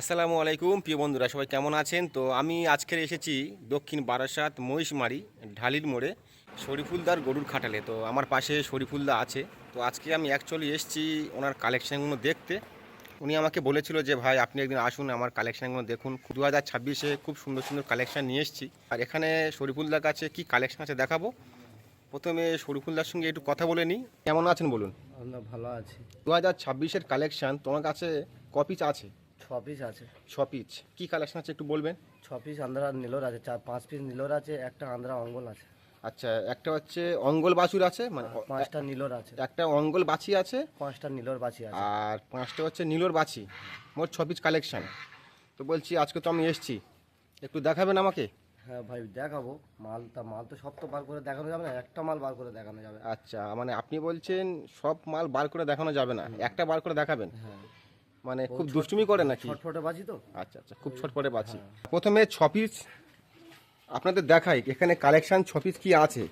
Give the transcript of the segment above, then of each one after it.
আসসালামু আলাইকুম প্রিয় বন্ধুরা সবাই কেমন আছেন? তো আমি আজকের এসেছি দক্ষিণ বারাসাত মহিষমারি ঢালির মোড়ে শরীফুলদার গরুর খাটালে। তো আমার পাশে শরীফুলদা আছে। তো আজকে আমি অ্যাকচুয়ালি এসেছি ওনার কালেকশানগুলো দেখতে। উনি আমাকে বলেছিল যে ভাই আপনি একদিন আসুন আমার কালেকশানগুলো দেখুন। দু হাজার ছাব্বিশে খুব সুন্দর সুন্দর কালেকশান নিয়ে এসেছি। আর এখানে শরীফুলদার কাছে কি কালেকশান আছে দেখাবো? প্রথমে শরীফুলদার সঙ্গে একটু কথা বলে নিই। কেমন আছেন বলুন? ভালো আছি। দু হাজার ছাব্বিশের কালেকশান তোমার কাছে ক পিস আছে? ছ পিস আছে। ছ পিস কী কালেকশন আছে একটু বলবেন? ছ পিস আন্ধ্রা নীলর আছে চার পাঁচ পিস নীলর আছে একটা আন্ধ্রা অঙ্গল আছে। আচ্ছা একটা হচ্ছে অঙ্গল বাছুর আছে মানে পাঁচটা নীলর আছে। একটা অঙ্গল বাছি আছে। পাঁচটা নীলর বাছি আছে। আর পাঁচটা হচ্ছে নীলর বাছি মোট ছ পিস কালেকশন তো বলছি আজকে তো আমি এসছি। একটু দেখাবেন আমাকে? হ্যাঁ ভাই দেখাবো। মাল তা মাল তো সব তো বার করে দেখানো যাবে না একটা মাল বার করে দেখানো যাবে। আচ্ছা মানে আপনি বলছেন সব মাল বার করে দেখানো যাবে না একটা বার করে দেখাবেন? হ্যাঁ। মানে খুব দুষ্টুমি করে নাকি? ছটফটে বাজি তো? আচ্ছা আচ্ছা খুব ছটপটে বাজি। প্রথমে ছ পিস আপনাদের দেখাই এখানে কালেকশন ছ পিস কি আছে।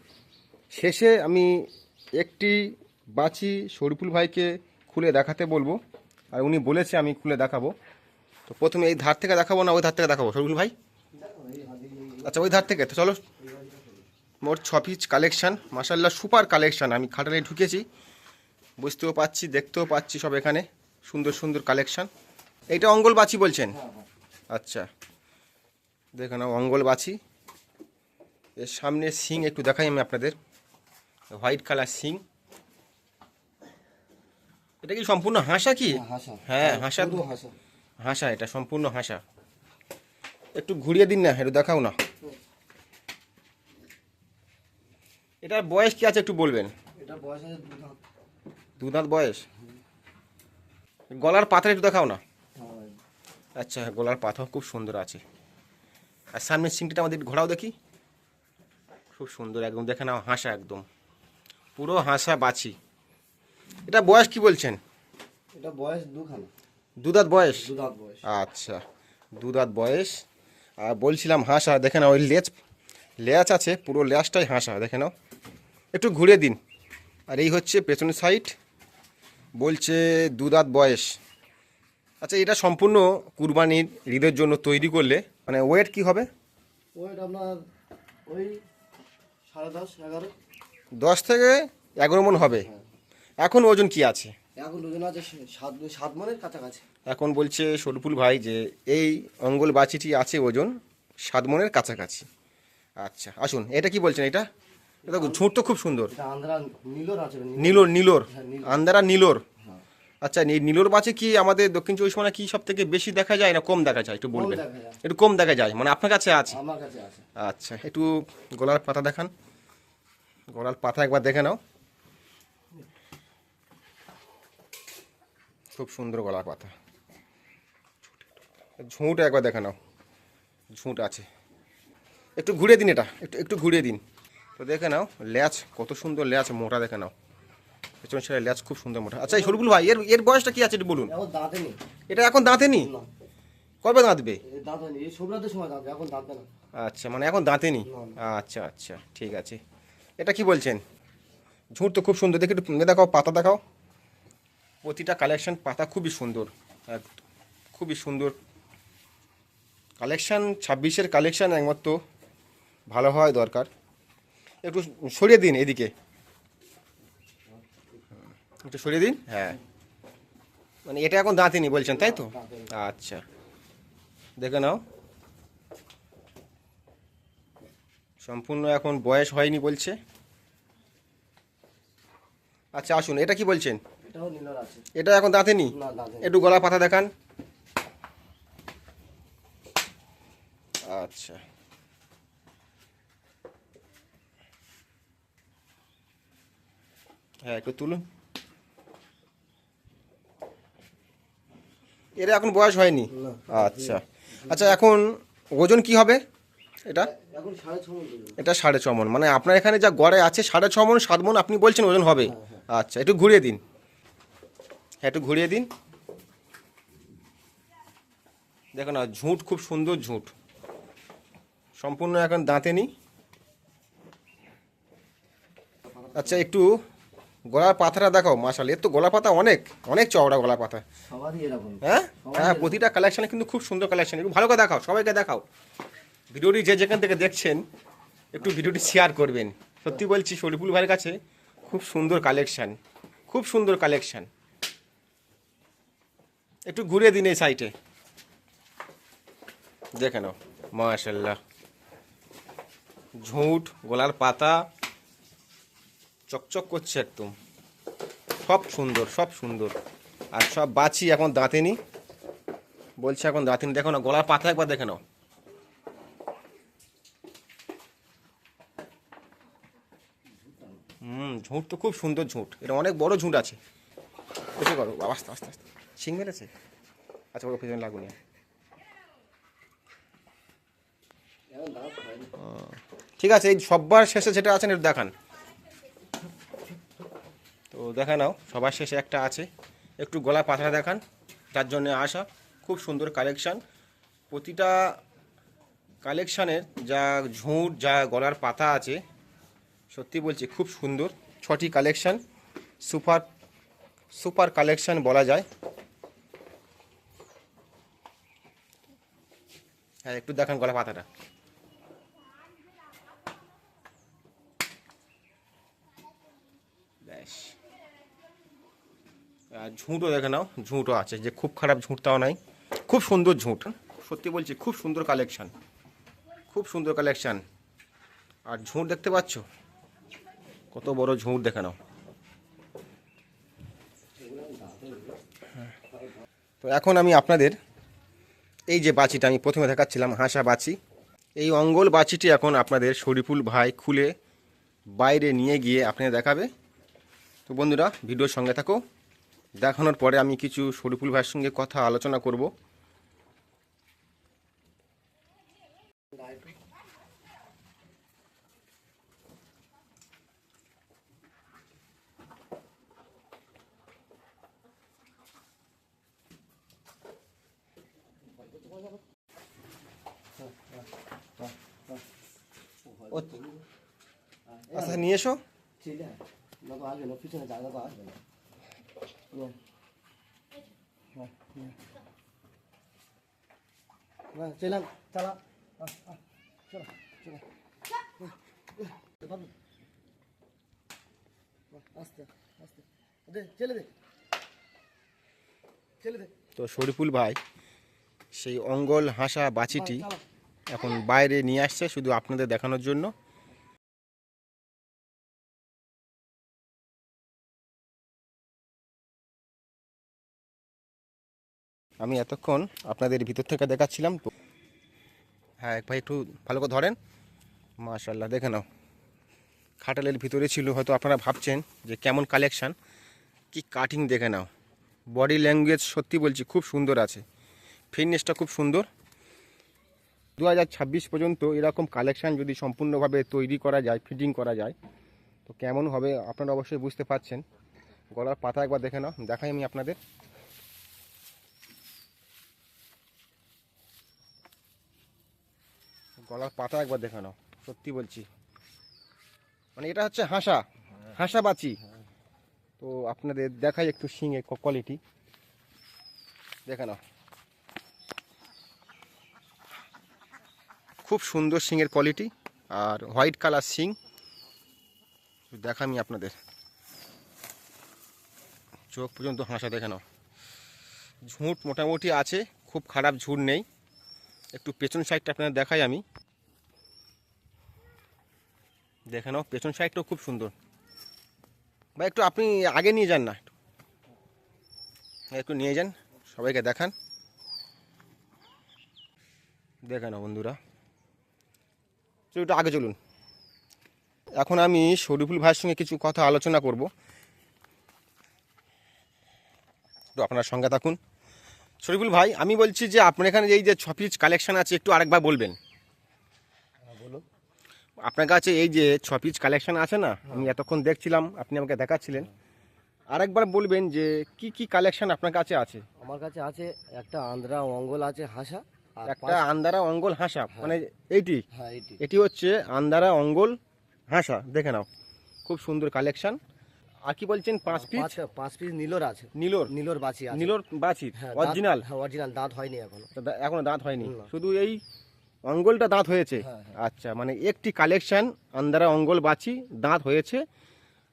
শেষে আমি একটি বাছি শরীফুল ভাইকে খুলে দেখাতে বলব। আর উনি বলেছে আমি খুলে দেখাবো। তো প্রথমে এই ধার থেকে দেখাবো না ওই ধার থেকে দেখাবো শরীফুল ভাই? আচ্ছা ওই ধার থেকে তো চলো। মোট ছ পিস কালেকশান মাসাল্লাহ সুপার কালেকশান আমি খাটালে ঢুকেছি বুঝতেও পাচ্ছি দেখতেও পাচ্ছি সব এখানে। সুন্দর সুন্দর কালেকশান এইটা অঙ্গল বাছি বলছেন? আচ্ছা। দেখে নাও অঙ্গল বাছি। এর সামনে সিং একটু দেখাই আমি আপনাদের। হোয়াইট কালার সিং। এটা কি সম্পূর্ণ হাসা কি? হ্যাঁ হাসা। শুধু হাসা। হাসা। এটা সম্পূর্ণ হাসা। একটু ঘুরিয়ে দিন না একটু দেখাও না। এটার বয়স কি আছে একটু বলবেন? এটা বয়স আছে দু দাঁত বয়স? গলার পাতা একটু দেখাও না? আচ্ছা গলার পাথর খুব সুন্দর আছে। আর সামনের সিংটিটা আমাদের ঘোরাও দেখি। খুব সুন্দর একদম দেখে নাও হাসা একদম। পুরো হাসা বাছি। এটা বয়স কি বলছেন? এটা বয়স দুখানা। দু দাঁত বয়স? দু দাঁত বয়স। আচ্ছা দু দাঁত বয়স। আর বলছিলাম হাসা দেখে নাও ওই লেজ লেজ আছে পুরো লেজটাই হাসা দেখে নাও। একটু ঘুরে দিন। আর এই হচ্ছে পেছনের সাইড। বলছে দু দাঁত বয়স। আচ্ছা এটা সম্পূর্ণ কুরবানির ঈদের জন্য তৈরি করলে মানে ওয়েট কি হবে? ওয়েট আপনার ওই সাড়ে দশ এগারো। দশ থেকে এগারো মন হবে। এখন ওজন কি আছে? এখন দুজন আছে সাত সাত মনের কাছাকাছি। এখন বলছে শরফুল ভাই যে এই অঙ্গল বাছিটি আছে ওজন সাত মনের কাছাকাছি। আচ্ছা আসুন এটা কি বলছেন এটা? এটা ঝুঁট তো খুব সুন্দর। নীলর নীলর। আন্দারা নীলোর। আচ্ছা এই নীলোর বাছে কি আমাদের দক্ষিণ চব্বিশ পরগনা কি সব থেকে বেশি দেখা যায় না কম দেখা যায় একটু বলবেন? একটু কম দেখা যায় মানে আপনার কাছে আছে? কাছে আছে। আচ্ছা একটু গলার পাতা দেখান। গলার পাতা একবার দেখে নাও। খুব সুন্দর গলার পাতা। ঝুঁট একবার দেখে নাও। ঝুঁট আছে। একটু ঘুরিয়ে দিন এটা একটু একটু ঘুরিয়ে দিন। তো দেখে নাও ল্যাচ কত সুন্দর ল্যাচ মোটা দেখে নাও। পেছনে সেটা ল্যাচ খুব সুন্দর মোটা। আচ্ছা এই সরবুল ভাই এর এর বয়সটা কি আছে একটু বলুন? এটা এখন দাঁতে নি। কবে দাঁতবে? আচ্ছা মানে এখন দাঁতে নি আচ্ছা আচ্ছা ঠিক আছে। এটা কি বলছেন? ঝুঁট তো খুব সুন্দর। দেখে একটু দেখাও পাতা দেখাও। প্রতিটা কালেকশন পাতা খুবই সুন্দর। খুবই সুন্দর কালেকশন ছাব্বিশের কালেকশান একমাত্র। ভালো হওয়াই দরকার। একটু সরিয়ে দিন এদিকে। একটু সরিয়ে দিন? হ্যাঁ। মানে এটা এখন দাঁতিনি বলছেন তাই তো? আচ্ছা। দেখে নাও। সম্পূর্ণ এখন বয়স হয়নি বলছে। আচ্ছা আসুন এটা কি বলছেন? এটাও নীলর আছে। এটা এখন দাঁতে নি না দাঁতে নেই একটু গলা পাতা দেখান। আচ্ছা। হ্যাঁ একটু তুলুন। এটা এখন বয়স হয়নি। আচ্ছা। আচ্ছা এখন ওজন কি হবে এটা। এটা সাড়ে ছ মন মানে আপনার এখানে যা গড়ে আছে সাড়ে ছ মন সাত মন আপনি বলছেন ওজন হবে। আচ্ছা একটু ঘুরিয়ে দিন। হ্যাঁ একটু ঘুরিয়ে দিন। দেখো না ঝুঁট খুব সুন্দর ঝুঁট। সম্পূর্ণ এখন দাঁতে নি আচ্ছা একটু গলার পাতাটা দেখো মাসাল এর তো গলার পাতা অনেক অনেক চওড়া গলার পাতা। হ্যাঁ? হ্যাঁ প্রতিটা কালেকশনে কিন্তু খুব সুন্দর কালেকশন একটু ভালো করে দেখাও সবাইকে দেখাও। ভিডিওটি যে যেখান থেকে দেখছেন একটু ভিডিওটি শেয়ার করবেন। সত্যি বলছি শরীফুল ভাইয়ের কাছে খুব সুন্দর কালেকশান খুব সুন্দর কালেকশান একটু ঘুরে দিন এই সাইটে দেখে নাও মাশাল্লাহ ঝুঁট গোলার পাতা চকচক করছে একদম। সব সুন্দর সব সুন্দর। আর সব বাছি এখন দাঁতেনি। বলছে এখন দাঁতেনি। দেখো না গলার পাতা একবার দেখে নাও। হুম ঝুঁট তো খুব সুন্দর ঝুঁট। এটা অনেক বড় ঝুঁট আছে। এসে করো আস্তে আস্তে আস্তে। শিং মেরেছে? আচ্ছা ওর পিছনে লাগুনি। ঠিক আছে এই সবার শেষে যেটা আছেন এটা দেখান। তো দেখা নাও, সবার শেষে একটা আছে। একটু গলা পাতাটা দেখান, যার জন্য আসা খুব সুন্দর কালেকশান প্রতিটা কালেকশানের যা ঝুঁট, যা গলার পাতা আছে, সত্যি বলছি খুব সুন্দর। ছটি কালেকশান সুপার সুপার কালেকশান বলা যায়। হ্যাঁ একটু দেখান গলা পাতাটা ব্যাস আর ঝুঁটও দেখে নাও, ঝুঁটও আছে, যে খুব খারাপ ঝুঁটটাও নাই। খুব সুন্দর ঝুঁট, সত্যি বলছি, খুব সুন্দর কালেকশান খুব সুন্দর কালেকশান আর ঝুঁট দেখতে পাচ্ছ? কত বড় ঝুঁট দেখে নাও। তো এখন আমি আপনাদের এই যে বাছিটা আমি প্রথমে দেখাচ্ছিলাম হাসা বাছি এই অঙ্গল বাছিটি এখন আপনাদের শরীফুল ভাই খুলে বাইরে নিয়ে গিয়ে আপনাদের দেখাবে। তো বন্ধুরা, ভিডিওর সঙ্গে থাকো। দেখানোর পরে আমি কিছু শরীফুল ভাইয়ের সঙ্গে কথা আলোচনা করব। আচ্ছা নিয়ে এসো। ঠিক পিছনে জায়গা তো আসবে না। চলো দে দে তো শরীফুল ভাই সেই অঙ্গল হাসা বাছিটি এখন বাইরে নিয়ে আসছে শুধু আপনাদের দেখানোর জন্য। আমি এতক্ষণ আপনাদের ভিতর থেকে দেখাচ্ছিলাম তো হ্যাঁ এক ভাই একটু ভালো করে ধরেন। মাশাল্লাহ দেখে নাও। খাটালের ভিতরে ছিল, হয়তো আপনারা ভাবছেন যে কেমন কালেকশান কি কাটিং দেখে নাও। বডি ল্যাঙ্গুয়েজ সত্যি বলছি, খুব সুন্দর আছে। ফিটনেসটা খুব সুন্দর। দু হাজার ছাব্বিশ পর্যন্ত এরকম কালেকশান যদি সম্পূর্ণভাবে তৈরি করা যায় ফিটিং করা যায়, তো কেমন হবে আপনারা অবশ্যই বুঝতে পারছেন। গলার পাতা একবার দেখে নাও, দেখাই আমি আপনাদের। গলার পাতা একবার দেখানো সত্যি বলছি। মানে এটা হচ্ছে হাসা হাসা বাচি। তো আপনাদের দেখাই একটু শিঙে কোয়ালিটি দেখানো খুব সুন্দর শিংয়ের কোয়ালিটি আর হোয়াইট কালার শিং। দেখা আমি আপনাদের। চোখ পর্যন্ত হাসা দেখানো ঝুঁট মোটামুটি আছে, খুব খারাপ ঝুঁট নেই। একটু পেছন সাইডটা আপনাদের দেখাই আমি। দেখে পেছন সাইডটাও খুব সুন্দর। বা একটু আপনি আগে নিয়ে যান না, একটু। নিয়ে যান, সবাইকে দেখান। দেখে নাও বন্ধুরা। চলুন, একটু আগে চলুন। এখন আমি শরীফুল ভাইয়ের সঙ্গে কিছু কথা আলোচনা করব। তো আপনার সঙ্গে থাকুন। শরীফুল ভাই, আমি বলছি যে আপনার এখানে এই যে ছ পিস কালেকশান আছে, একটু আরেকবার বলবেন। বলো আপনার কাছে এই যে ছ পিস কালেকশন আছে না আমি এতক্ষণ দেখছিলাম আপনি আমাকে দেখাচ্ছিলেন। আরেকবার বলবেন যে কি কি কালেকশন আপনার কাছে আছে? আমার কাছে আছে একটা আন্দ্রা অঙ্গল আছে হাসা আর একটা আন্দারা অঙ্গল হাসা মানে এইটি? হ্যাঁ এটি এটি হচ্ছে আন্দারা অঙ্গল হাসা দেখে নাও। খুব সুন্দর কালেকশন আর কি বলছেন পাঁচ পিস পাঁচ পিস নীলর আছে। নীলোর? নীলর বাছি নীলোর হ্যাঁ, অরিজিনাল হ্যাঁ অরিজিনাল দাঁত হয়নি এখনও। এখনও দাঁত হয়নি। শুধু এই অঙ্গলটা দাঁত হয়েছে। হ্যাঁ, আচ্ছা মানে একটি কালেকশন আন্দারা অঙ্গল বাছি দাঁত হয়েছে।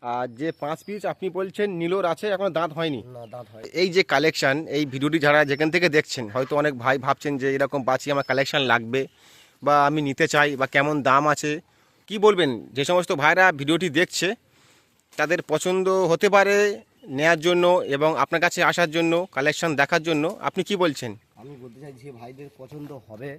আর যে পাঁচ পিস আপনি বলছেন নীলোর আছে এখনও দাঁত হয়নি। দাঁত হয় এই যে কালেকশন এই ভিডিওটি যারা যেখান থেকে দেখছেন হয়তো অনেক ভাই ভাবছেন যে এরকম বাছি আমার কালেকশন লাগবে বা আমি নিতে চাই বা কেমন দাম আছে। কি বলবেন? যে সমস্ত ভাইরা ভিডিওটি দেখছে তাদের পছন্দ হতে পারে নেয়ার জন্য এবং আপনার কাছে আসার জন্য কালেকশন দেখার জন্য। আপনি কি বলছেন? আমি বলতে চাই যে ভাইদের পছন্দ হবে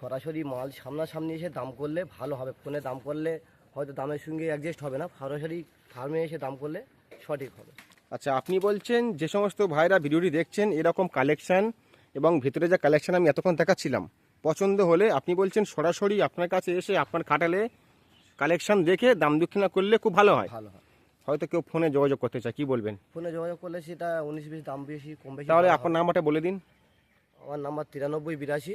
সরাসরি মাল সামনাসামনি এসে দাম করলে ভালো হবে। ফোনে দাম করলে হয়তো দামের সঙ্গে অ্যাডজাস্ট হবে না সরাসরি ফার্মে এসে দাম করলে সঠিক হবে। আচ্ছা আপনি বলছেন যে সমস্ত ভাইরা ভিডিওটি দেখছেন এরকম কালেকশান এবং ভিতরে যা কালেকশান আমি এতক্ষণ দেখাচ্ছিলাম পছন্দ হলে আপনি বলছেন সরাসরি আপনার কাছে এসে আপনার খাটালে কালেকশান দেখে দাম দক্ষিণা করলে খুব ভালো হয়। ভালো হয়। হয়তো কেউ ফোনে যোগাযোগ করতে চায় কি বলবেন? ফোনে যোগাযোগ করলে সেটা উনিশ বিশ দাম বেশি কম বেশি তাহলে আপনার। নাম্বারটা বলে দিন। আমার নাম্বার তিরানব্বই বিরাশি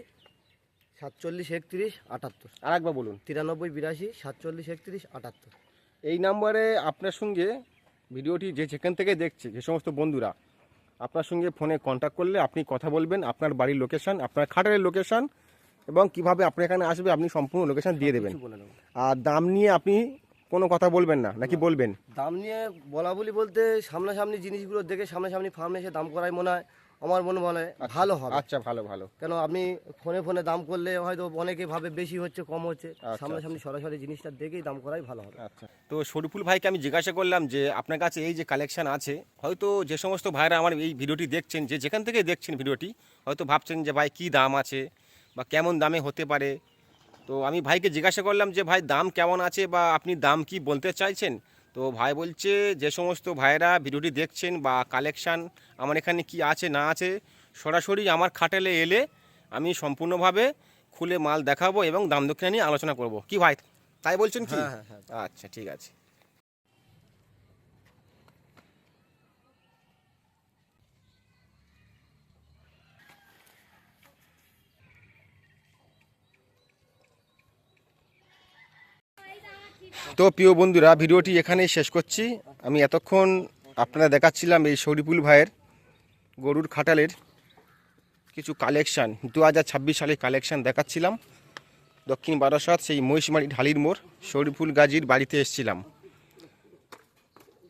সাতচল্লিশ একত্রিশ আটাত্তর। আর একবার বলুন। তিরানব্বই বিরাশি সাতচল্লিশ একত্রিশ আটাত্তর। এই নাম্বারে আপনার সঙ্গে ভিডিওটি যে যেখান থেকে দেখছে যে সমস্ত বন্ধুরা আপনার সঙ্গে ফোনে কন্ট্যাক্ট করলে আপনি কথা বলবেন আপনার বাড়ির লোকেশন আপনার খাটারের লোকেশান এবং কীভাবে আপনি এখানে আসবে আপনি সম্পূর্ণ লোকেশান দিয়ে দেবেন। আর দাম নিয়ে আপনি কোনো কথা বলবেন না নাকি বলবেন? দাম নিয়ে বলা বলি বলতে সামনাসামনি জিনিসগুলো দেখে সামনাসামনি ফার্মে এসে দাম করাই মনে হয়। আমার মনে বলে ভালো হবে। আচ্ছা ভালো ভালো। কেন আপনি ফোনে ফোনে দাম করলে হয়তো অনেকে ভাবে বেশি হচ্ছে কম হচ্ছে। আচ্ছা, সামনাসামনি সরাসরি জিনিসটা দেখেই দাম করাই ভালো হবে। আচ্ছা। তো শরীফুল ভাইকে আমি জিজ্ঞাসা করলাম যে আপনার কাছে এই যে কালেকশন আছে হয়তো যে সমস্ত ভাইরা আমার এই ভিডিওটি দেখছেন যে যেখান থেকে দেখছেন ভিডিওটি হয়তো ভাবছেন যে ভাই কি দাম আছে বা কেমন দামে হতে পারে? তো আমি ভাইকে জিজ্ঞাসা করলাম যে ভাই দাম কেমন আছে বা আপনি দাম কি বলতে চাইছেন? তো ভাই বলছে যে সমস্ত ভাইরা ভিডিওটি দেখছেন বা কালেকশান আমার এখানে কি আছে না আছে সরাসরি আমার খাটেলে এলে আমি সম্পূর্ণভাবে খুলে মাল দেখাবো এবং দাম দক্ষিণা নিয়ে আলোচনা করব। কি ভাই? তাই বলছেন কি? হ্যাঁ, হ্যাঁ, হ্যাঁ। আচ্ছা ঠিক আছে। তো প্রিয় বন্ধুরা, ভিডিওটি এখানেই শেষ করছি। আমি এতক্ষণ আপনারা দেখাচ্ছিলাম এই শরীফুল ভাইয়ের গরুর খাটালের কিছু কালেকশান দু হাজার ছাব্বিশ সালের কালেকশান দেখাচ্ছিলাম। দক্ষিণ বারাসাত, সেই মহিষমারি ঢালির মোড় শরীফুল গাজীর বাড়িতে এসেছিলাম।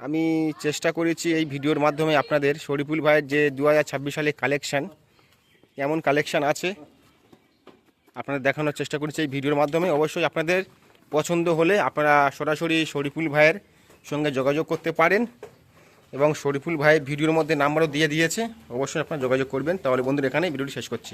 আমি চেষ্টা করেছি এই ভিডিওর মাধ্যমে আপনাদের শরীফুল ভাইয়ের যে দু হাজার ছাব্বিশ সালের কালেকশান এমন কালেকশান আছে, আপনাদের দেখানোর চেষ্টা করেছি এই ভিডিওর মাধ্যমে। অবশ্যই আপনাদের পছন্দ হলে আপনারা সরাসরি শরীফুল ভাইয়ের সঙ্গে যোগাযোগ করতে পারেন এবং শরীফুল ভাইয়ের ভিডিওর মধ্যে নাম্বারও দিয়ে দিয়েছে। অবশ্যই আপনারা যোগাযোগ করবেন। তাহলে বন্ধুরা এখানে ভিডিওটি শেষ করছি।